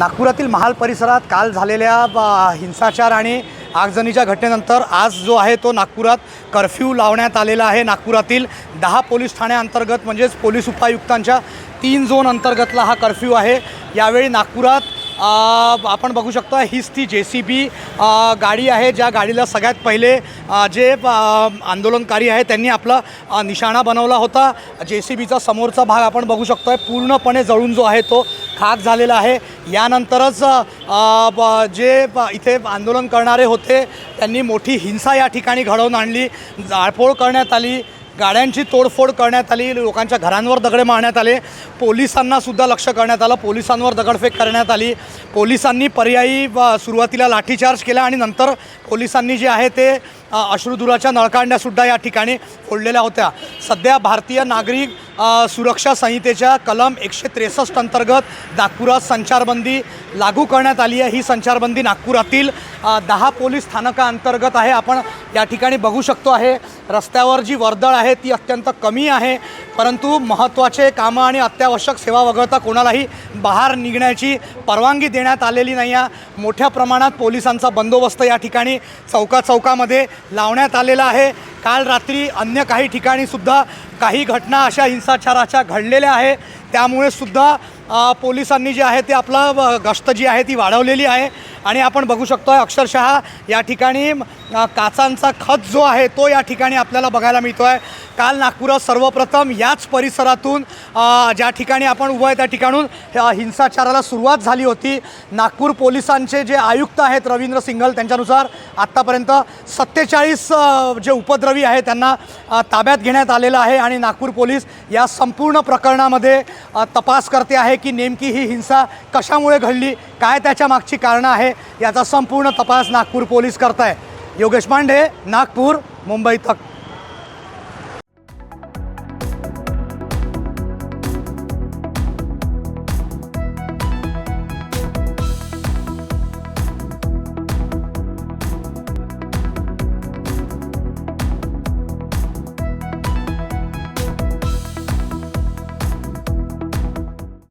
नागपुरातील महाल परिसरात काल झालेल्या हिंसाचार आणि आगजनीच्या घटनेनंतर आज जो आहे तो नागपुरात कर्फ्यू लावण्यात आलेला आहे. नागपुरातील दहा पोलीस ठाण्याअंतर्गत म्हणजेच पोलीस उपायुक्तांच्या तीन झोन अंतर्गतला हा कर्फ्यू आहे. यावेळी नागपुरात आपण बघू शकता हीच ती जे सी बी गाडी आहे ज्या गाडीला सगळ्यात पहिले जे आंदोलनकारी आहे त्यांनी आपला निशाणा बनवला होता. जे सी बीचा समोरचा भाग आपण बघू शकतोय पूर्णपणे जळून जो आहे तो खाक झालेला आहे. यानंतरच जे इथे आंदोलन करणारे होते त्यांनी मोठी हिंसा या ठिकाणी घडवून आणली. जाळपोळ करण्यात आली. गाड्यांची तोडफोड करण्यात आली लोकांच्या घरांवर दगडे मारण्यात आले पोलिसांनासुद्धा लक्ष करण्यात आलं पोलिसांवर दगडफेक करण्यात आली. पोलिसांनी पर्यायी सुरुवातीला लाठीचार्ज केला आणि नंतर पोलिसांनी जे आहे ते अश्रुधुराच्या नळकांड्यासुद्धा या ठिकाणी फोडलेल्या होत्या. सध्या भारतीय नागरिक सुरक्षा संहितेच्या कलम एकशे त्रेसष्ट अंतर्गत नागपुरात संचारबंदी लागू करण्यात आली आहे. ही संचारबंदी नागपुरातील दहा पोलीस स्थानकाअंतर्गत आहे. आपण या ठिकाणी बघू शकतो आहे. रस्त्यावर जी वर्दळ आहे ती अत्यंत कमी आहे. परंतु महत्त्वाचे कामं आणि अत्यावश्यक सेवा वगळता कोणालाही बाहेर निघण्याची परवानगी देण्यात आलेली नाही आहे. मोठ्या प्रमाणात पोलिसांचा बंदोबस्त या ठिकाणी चौका चौकामध्ये लावण्यात आलेला आहे. काल रात्री अन्य काही ठिकाणीसुद्धा काही घटना अशा हिंसाचाराच्या घडलेल्या आहे. त्यामुळे सुद्धा पोलिसांनी जे आहे ते आपला गस्त जी आहे ती वाढवलेली आहे. आणि आपण बघू शकतो आहे अक्षरशः या ठिकाणी काचांचा खत जो आहे तो या ठिकाणी आपल्याला बघायला मिळतो आहे काल नागपुरात सर्वप्रथम याच परिसरातून ज्या ठिकाणी आपण उभं आहे त्या ठिकाणून हिंसाचाराला सुरुवात झाली होती. नागपूर पोलिसांचे जे आयुक्त आहेत रवींद्र सिंघल त्यांच्यानुसार आत्तापर्यंत सत्तेचाळीस जे उपद्रवी आहे त्यांना ताब्यात घेण्यात आलेलं आहे आणि नागपूर पोलीस या संपूर्ण प्रकरणामध्ये तपास करते आहे की नेमकी ही हिंसा कशामुळे घडली काय त्याच्या मागची कारणं आहे याचा संपूर्ण तपास नागपूर पोलीस करत आहे योगेश मांडे नागपूर मुंबई तक.